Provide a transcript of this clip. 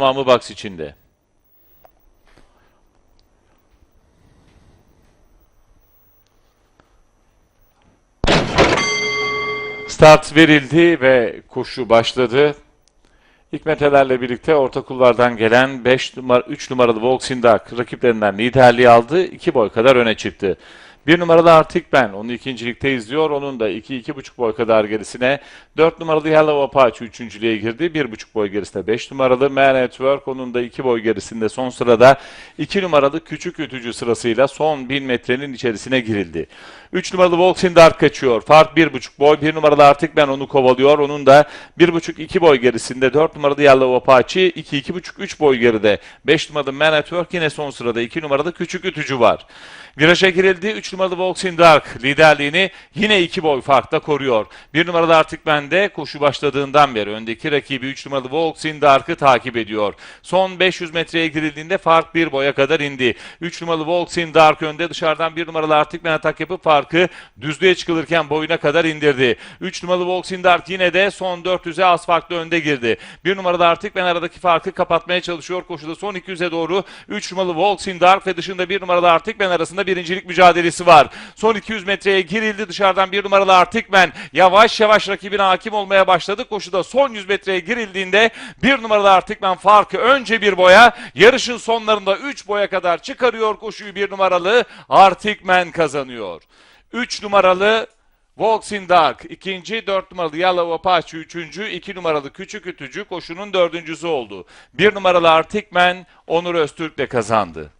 tamamı box içinde. Start verildi ve koşu başladı. Hikmetelerle birlikte orta kulvardan gelen 5 numara 3 numaralı Volksindak rakiplerinden liderliği aldı. 2 boy kadar öne çıktı. 1 numaralı Artık Ben onu ikincilikte izliyor. Onun da 2-2,5 boy kadar gerisine 4 numaralı Yellow Apache üçüncülüğe girdi. 1,5 boy gerisinde 5 numaralı Man at onun da 2 boy gerisinde son sırada 2 numaralı Küçük Ütücü sırasıyla son 1000 metrenin içerisine girildi. 3 numaralı Volksindark kaçıyor. Fark 1,5 boy. 1 numaralı Artık Ben onu kovalıyor. Onun da 1,5-2 boy gerisinde 4 numaralı Yellow Apache 2-2,5-3 boy geride. 5 numaralı Man at yine son sırada. 2 numaralı Küçük Ütücü var. Viraja girildi. 3 numaralı Volksin Dark liderliğini yine 2 boy farkla koruyor. 1 numaralı artık bende koşu başladığından beri öndeki rakibi 3 numaralı Volksin Dark'ı takip ediyor. Son 500 metreye girildiğinde fark 1 boya kadar indi. 3 numaralı Volksin Dark önde dışarıdan 1 numaralı artık ben atak yapıp farkı düzlüğe çıkılırken boyuna kadar indirdi. 3 numaralı Volksin Dark yine de son 400'e az farklı önde girdi. 1 numaralı artık ben aradaki farkı kapatmaya çalışıyor koşuda son 200'e doğru 3 numaralı Volksin Dark ve dışında 1 numaralı artık ben arasında birincilik mücadelesi var. Son 200 metreye girildi dışarıdan 1 numaralı artık ben yavaş yavaş rakibine hakim olmaya başladı. Koşuda son 100 metreye girildiğinde 1 numaralı artık ben farkı önce bir boya yarışın sonlarında 3 boya kadar çıkarıyor koşuyu 1 numaralı artık men kazanıyor. 3 numaralı Volksin Dark ikinci, 4 numaralı Yellow Apache üçüncü, 2 numaralı Küçük Ütücü koşunun dördüncüsü oldu. 1 numaralı Arctic Man Onur Öztürk'le kazandı.